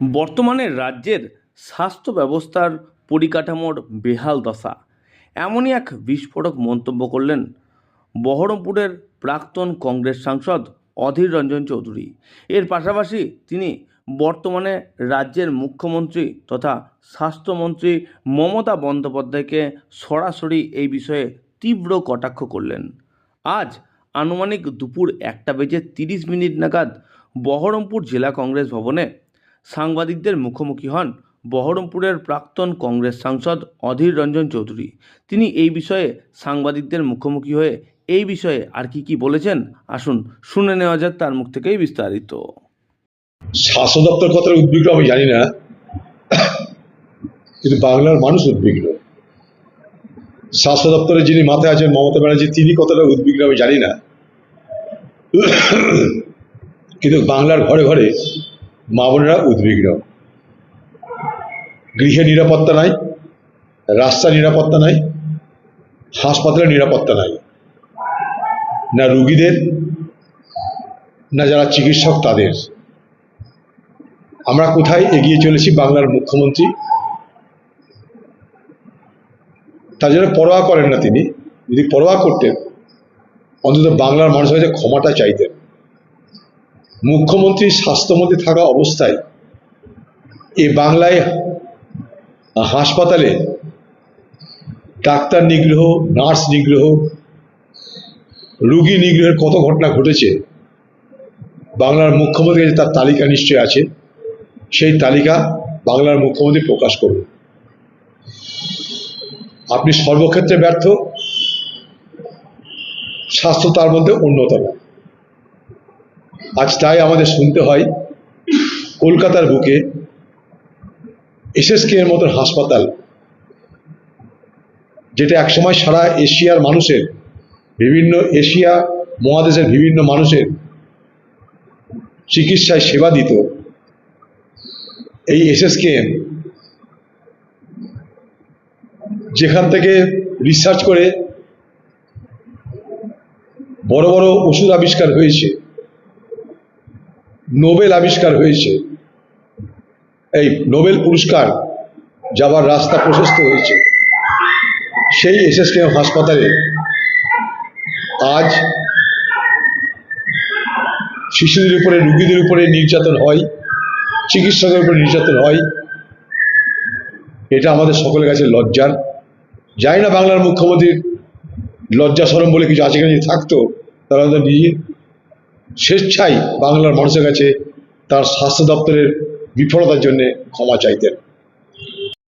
বর্তমানে রাজ্যের স্বাস্থ্য ব্যবস্থার পরিকাঠামোর বেহাল দশা। এমনই এক বিস্ফোরক মন্তব্য করলেন বহরমপুরের প্রাক্তন কংগ্রেস সাংসদ অধীর রঞ্জন চৌধুরী। এর পাশাপাশি তিনি বর্তমানে রাজ্যের মুখ্যমন্ত্রী তথা স্বাস্থ্যমন্ত্রী মমতা বন্দ্যোপাধ্যায়কে সরাসরি এই বিষয়ে তীব্র কটাক্ষ করলেন। আজ আনুমানিক দুপুর একটা বেজে তিরিশ মিনিট নাগাদ বহরমপুর জেলা কংগ্রেস ভবনে সাংবাদিকদের মুখোমুখি হন বহরমপুরের প্রাক্তন কংগ্রেস সাংসদ অধীর রঞ্জন চৌধুরী। তিনি এই বিষয়ে সাংবাদিকদের মুখোমুখি হয়ে এই বিষয়ে আর কি কি বলেছেন, আসুন শুনে নেওয়া যাক তার মুখ থেকেই বিস্তারিত। স্বাস্থ্য দপ্তর কতটা উদ্বিগ্ন আমি জানি না। কিন্তু বাংলার মানুষ উদ্বিগ্ন। স্বাস্থ্য দপ্তরে যিনি মাথায় আছেন মমতা ব্যানার্জি, তিনি কতটা উদ্বিগ্ন আমি জানি না। কিন্তু বাংলার ঘরে ঘরে মা বোনেরা উদ্বিগ্ন। গৃহে নিরাপত্তা নাই রাস্তা নিরাপত্তা নাই, হাসপাতালে নিরাপত্তা নাই। না রুগীদের, না যারা চিকিৎসক তাদের। আমরা কোথায় এগিয়ে চলেছি বাংলার মুখ্যমন্ত্রী? তার জন্য পরোয়া করেন না তিনি। যদি পরোয়া করতেন, অন্তত বাংলার মানুষের কাছে ক্ষমাটা চাইতেন। মুখ্যমন্ত্রী স্বাস্থ্যমন্ত্রী থাকা অবস্থায় এ বাংলায় হাসপাতালে ডাক্তার নিগ্রহ, নার্স নিগ্রহ, রুগী নিগ্রহের কত ঘটনা ঘটেছে, বাংলার মুখ্যমন্ত্রী তার তালিকা নিশ্চয় আছে, সেই তালিকা বাংলার মুখ্যমন্ত্রী প্রকাশ করুন। আপনি সর্বক্ষেত্রে ব্যর্থ, স্বাস্থ্য তার মধ্যে অন্যতম। আজ তাই আমাদের শুনতে হয়, কলকাতার বুকে এসএসকে এর মতন হাসপাতাল, যেটা একসময় সারা এশিয়ার মানুষের, বিভিন্ন এশিয়া মহাদেশের বিভিন্ন মানুষের চিকিৎসায় সেবা দিত। এই এসএসকেএম যেখান থেকে রিসার্চ করে বড় বড় ওষুধ আবিষ্কার হয়েছে। নোবেল আবিষ্কার হয়েছে। এই নোবেল পুরস্কার যাবার রাস্তা প্রশস্ত হয়েছে। সেই এসএসকেএম হাসপাতালে আজ শিশুদের উপরে, রুগীদের উপরে নির্যাতন হয়, চিকিৎসকের উপরে নির্যাতন হয়। এটা আমাদের সকলের কাছে লজ্জার। যাই না বাংলার মুখ্যমন্ত্রীর লজ্জা সরম বলে কিছু আছে কিনা যদি থাকতো তারা হয়তো নিজে স্বেচ্ছায় বাংলার মানুষের কাছে তার স্বাস্থ্য দপ্তরের বিফলতার জন্যে ক্ষমা চাইতেন।